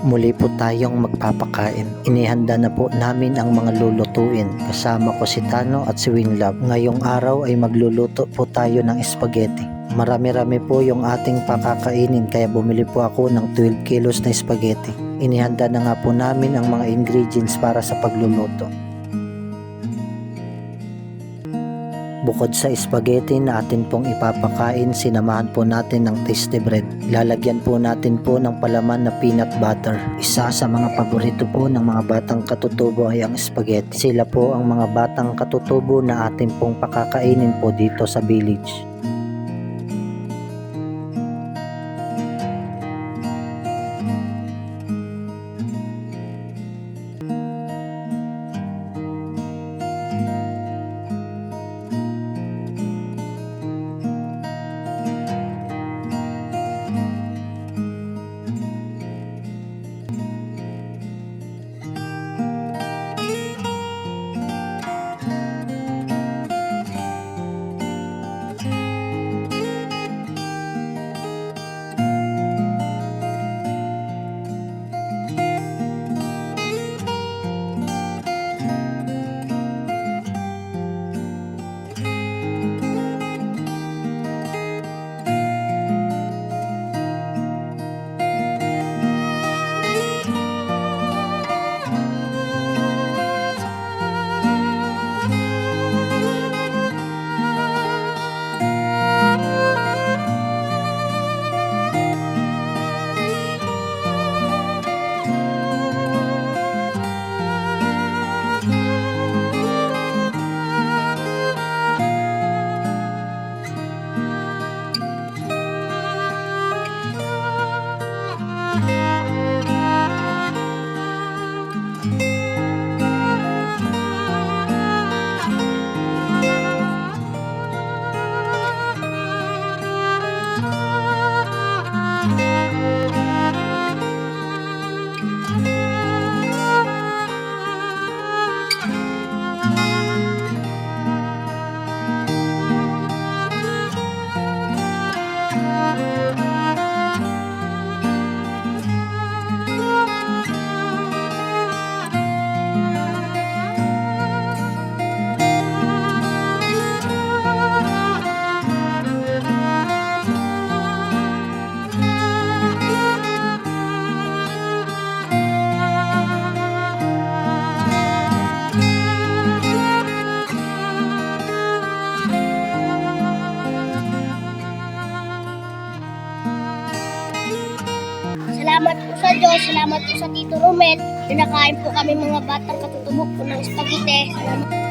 Muli po tayong magpapakain. Inihanda na po namin ang mga lulutuin. Kasama ko si Tano at si Winglab. Ngayong araw ay magluluto po tayo ng spaghetti. Marami-rami po yung ating pakakainin kaya bumili po ako ng 12 kilos na spaghetti. Inihanda na nga po namin ang mga ingredients para sa pagluluto. Bukod sa spaghetti na atin pong ipapakain, sinamahan po natin ng tasty bread. Lalagyan po natin po ng palaman na peanut butter. Isa sa mga paborito po ng mga batang katutubo ay ang spaghetti. Sila po ang mga batang katutubo na atin pong pakakainin po dito sa village. Bye. Salamat po sa Diyos, salamat po sa Tito Romel. Pinakain po kami mga batang katutubok po ng spaghetti. Salamat